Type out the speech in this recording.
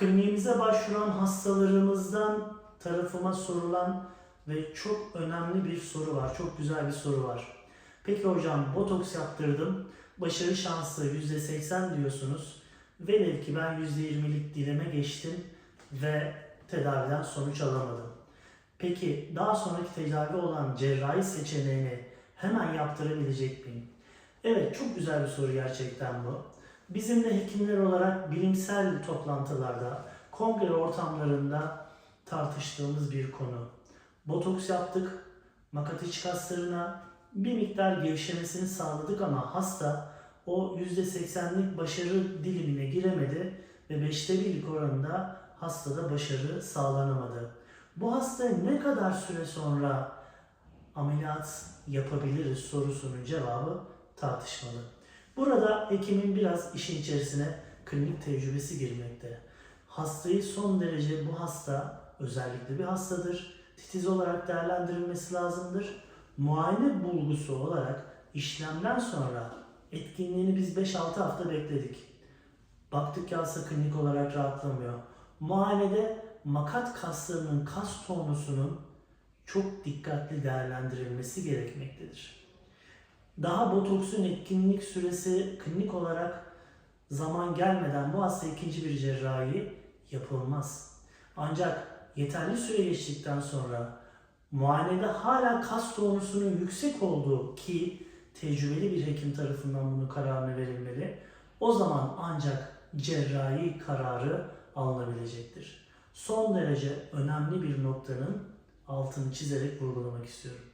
Kliniğimize başvuran hastalarımızdan tarafıma sorulan ve çok önemli bir soru var. Çok güzel bir soru var. Peki hocam botoks yaptırdım. Başarı şansı %80 diyorsunuz. Velev ki ben %20'lik dileme geçtim ve tedaviden sonuç alamadım. Peki daha sonraki tedavi olan cerrahi seçeneğini hemen yaptırabilecek miyim? Evet çok güzel bir soru gerçekten bu. Bizim de hekimler olarak bilimsel toplantılarda, kongre ortamlarında tartıştığımız bir konu. Botoks yaptık, makateç kaslarına bir miktar gevşemesini sağladık ama hasta o %80'lik başarı dilimine giremedi ve 5'te 1'lik oranında hastada başarı sağlanamadı. Bu hasta ne kadar süre sonra ameliyat yapabiliriz sorusunun cevabı tartışmalı. Burada hekimin biraz işin içerisine klinik tecrübesi girmekte. Hastayı son derece bu hasta özellikle bir hastadır. Titiz olarak değerlendirilmesi lazımdır. Muayene bulgusu olarak işlemden sonra etkinliğini biz 5-6 hafta bekledik. Baktık ki hasta klinik olarak rahatlamıyor. Muayenede makat kaslarının kas tonusunun çok dikkatli değerlendirilmesi gerekmektedir. Daha botoksun etkinlik süresi klinik olarak zaman gelmeden bu hasta ikinci bir cerrahi yapılmaz. Ancak yeterli süre geçtikten sonra muayenede hala kas tonusunun yüksek olduğu ki tecrübeli bir hekim tarafından bunun kararını verilmeli. O zaman ancak cerrahi kararı alınabilecektir. Son derece önemli bir noktanın altını çizerek vurgulamak istiyorum.